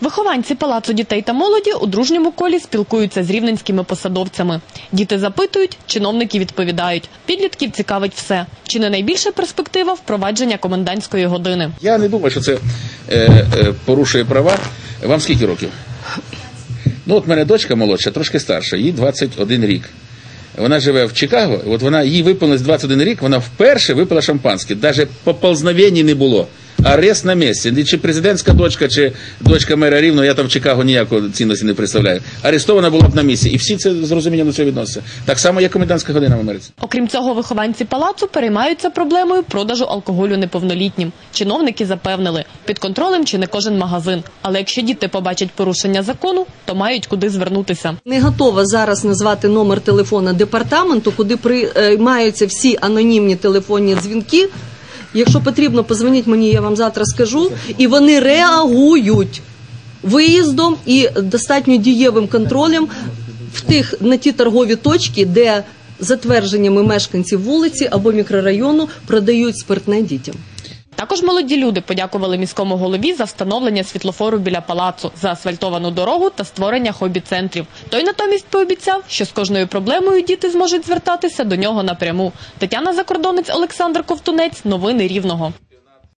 Вихованці палацу дітей та молоді у дружньому колі спілкуються з рівненськими посадовцями. Діти запитують, чиновники відповідають. Підлітків цікавить все. Чи не найбільша перспектива впровадження комендантської години? Я не думаю, що це е, е, порушує права. Вам скільки років? Ну, от мене дочка молодша, трошки старша, їй 21 рік. Вона живе в Чикаго, от вона їй виповнилось 21 рік, вона вперше випила шампанське. Навіть поползновень не було. Арест на місці. Чи президентська дочка, чи дочка мера рівно, я там в Чикаго ніякої цінності не представляю. Арестована була б на місці. І всі це з розумінням до цього відносяться. Так само, як комендантська година в Америці. Окрім цього, вихованці палацу переймаються проблемою продажу алкоголю неповнолітнім. Чиновники запевнили, під контролем чи не кожен магазин. Але якщо діти побачать порушення закону, то мають куди звернутися. Не готова зараз назвати номер телефона департаменту, куди приймаються всі анонімні телефонні дзвінки. Якщо потрібно, позвоніть мені, я вам завтра скажу. І вони реагують виїздом і достатньо дієвим контролем в тих на ті торгові точки, де затвердженнями мешканців вулиці або мікрорайону продають спиртне дітям. Також молоді люди подякували міському голові за встановлення світлофору біля палацу, за асфальтовану дорогу та створення хобі-центрів. Той натомість пообіцяв, що з кожною проблемою діти зможуть звертатися до нього напряму. Тетяна Закордонець, Олександр Ковтунець. Новини Рівного.